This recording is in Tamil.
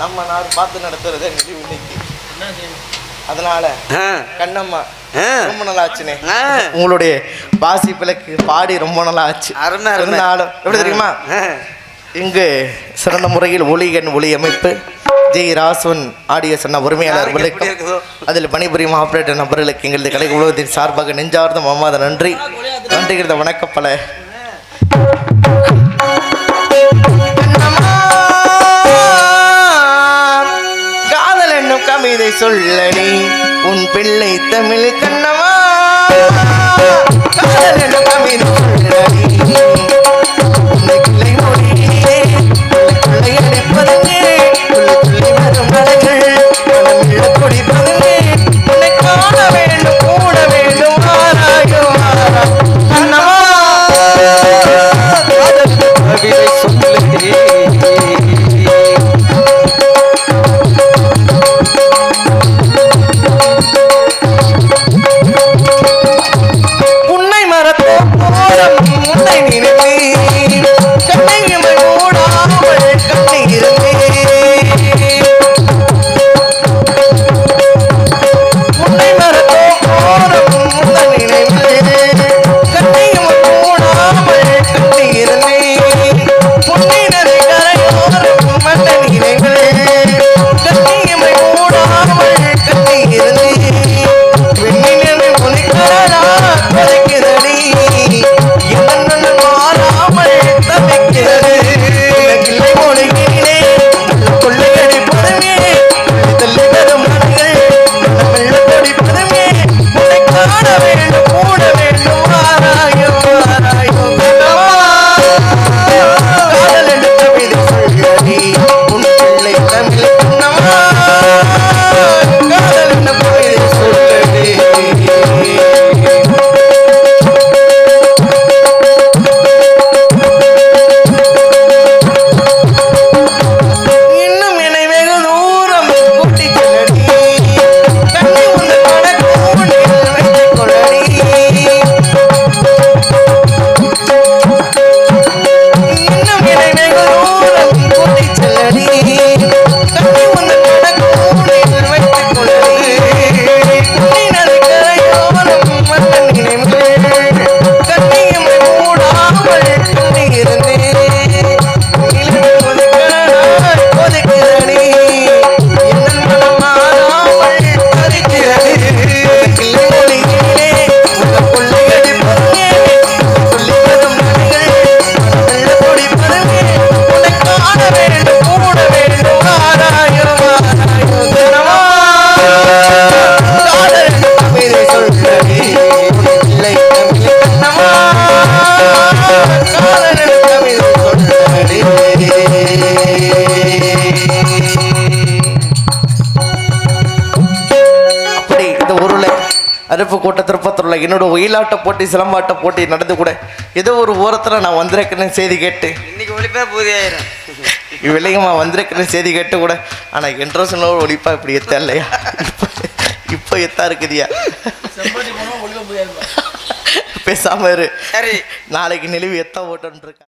நம்ம நாடு பார்த்து நடத்துறதே நினைவு இன்னைக்கு அதனால கண்ணம்மா. ரொம்ப நல்லா ஆச்சுனே. உங்களுடைய பாசி பிளக்கு பாடி ரொம்ப நல்லா ஆச்சு அருமை. இருந்தாலும் எப்படி தெரியுமா. இங்கு சிறந்த முறையில் ஒளிகன் ஒளி அமைப்பு ஜெய் ராசவன் ஆடியோ சொன்ன உரிமையாளர் யாருக்கு எப்படி விளக்கம் இருக்குதோ? அதில் பணிபுரியும் ஆபரேட்டர் நபர்களுக்கு எங்களது கலை உலகத்தின் சார்பாக நெஞ்சார்ந்த மமாத நன்றி நன்றிகிறத வணக்கப்பல சொல்லடி உன் பிள்ளை தமிழ் கண்ணவா தமிழ் அருப்பு கூட்ட திருப்பத்தூரில் என்னோட ஒயிலாட்ட போட்டி சிலம்பாட்ட போட்டி நடந்து கூட ஏதோ ஒரு ஓரத்தில் நான் வந்திருக்கேன்னு செய்தி கேட்டு. இன்னைக்கு ஒளிப்பே புதியாயிரும் விலையமா வந்திருக்கிறேன்னு செய்தி கேட்டு கூட ஆனால் என்ட்ரோசனோட ஒழிப்பா இப்படி எத்தா இல்லையா? இப்போ இப்போ எத்தா இருக்குதியா? பேசாம இரு. சரி. நாளைக்கு நிலவு எத்தா ஓட்டன்னு இருக்கா